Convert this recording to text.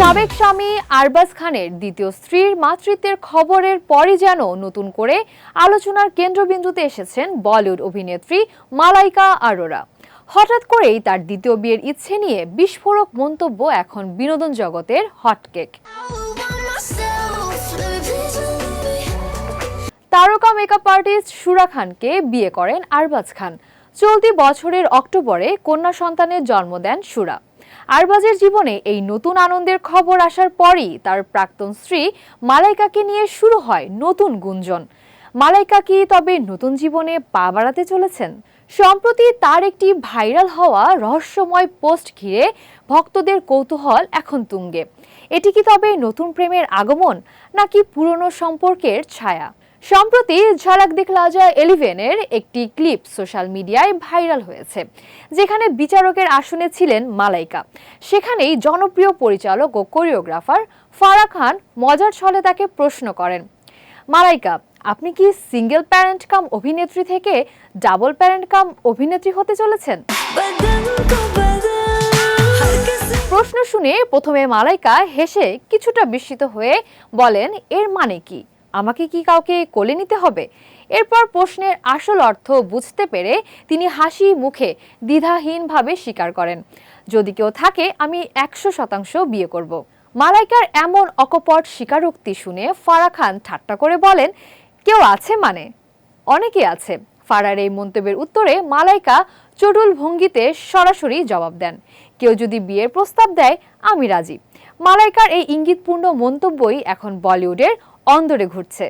সাবেক স্বামী আরবাজ খানের দ্বিতীয় স্ত্রীর মাতৃত্বের খবরের পরই যেন নতুন করে আলোচনার কেন্দ্রবিন্দুতে এসেছেন বলিউড অভিনেত্রী মালাইকা আরোরা। হঠাৎ করেই তার দ্বিতীয় বিয়ের ইচ্ছে নিয়ে বিস্ফোরক মন্তব্য এখন বিনোদন জগতের হটকেক তারকা মেকআপ আর্টিস্ট সুরা খানকে বিয়ে করেন আরবাজ খান। চলতি বছরের অক্টোবরে কন্যা সন্তানের জন্ম দেন সুরা। আরবাজের জীবনে এই নতুন আনন্দের খবর আসার পরই তার প্রাক্তন স্ত্রী মালাইকাকে নিয়ে শুরু হয় নতুন গুঞ্জন। মালাইকা কি তবে নতুন জীবনে পা বাড়াতে চলেছেন? সম্প্রতি তার একটি ভাইরাল হওয়া রহস্যময় পোস্ট ঘিরে ভক্তদের কৌতূহল এখন তুঙ্গে। এটি কি তবে নতুন প্রেমের আগমন নাকি পুরনো সম্পর্কের ছায়া? সম্প্রতি ঝালাক দিখলা যায় এলিভেনের একটি ক্লিপ সোশ্যাল মিডিয়ায় ভাইরাল হয়েছে, যেখানে বিচারকের আসনে ছিলেন মালাইকা। সেখানেই জনপ্রিয় পরিচালক ও কোরিওগ্রাফার ফারা খান মজার ছলে তাকে প্রশ্ন করেন, মালাইকা, আপনি কি সিঙ্গেল প্যারেন্ট কাম অভিনেত্রী থেকে ডাবল প্যারেন্ট কাম অভিনেত্রী হতে চলেছেন? প্রশ্ন শুনে প্রথমে মালাইকা হেসে কিছুটা বিস্মিত হয়ে বলেন, এর মানে কি? আমাকে কি কাউকে কোলে নিতে হবে? এরপর প্রশ্নের আসল অর্থ বুঝতে পেরে তিনি হাসি মুখে দ্বিধাহীনভাবে স্বীকার করেন। যদি কেউ থাকে, আমি একশো শতাংশ বিয়ে করব। মালাইকার এমন অকপট স্বীকারোক্তি শুনে ফারা খান ঠাট্টা করে বলেন, কেউ আছে মানে? অনেকে আছে। ফারার এই মন্তব্যের উত্তরে মালাইকা চটুল ভঙ্গিতে সরাসরি জবাব দেন। কেউ যদি বিয়ের প্রস্তাব দেয়, আমি রাজি। মালাইকার এই ইঙ্গিতপূর্ণ মন্তব্যই এখন বলিউডের অন্দরে ঘুরছে।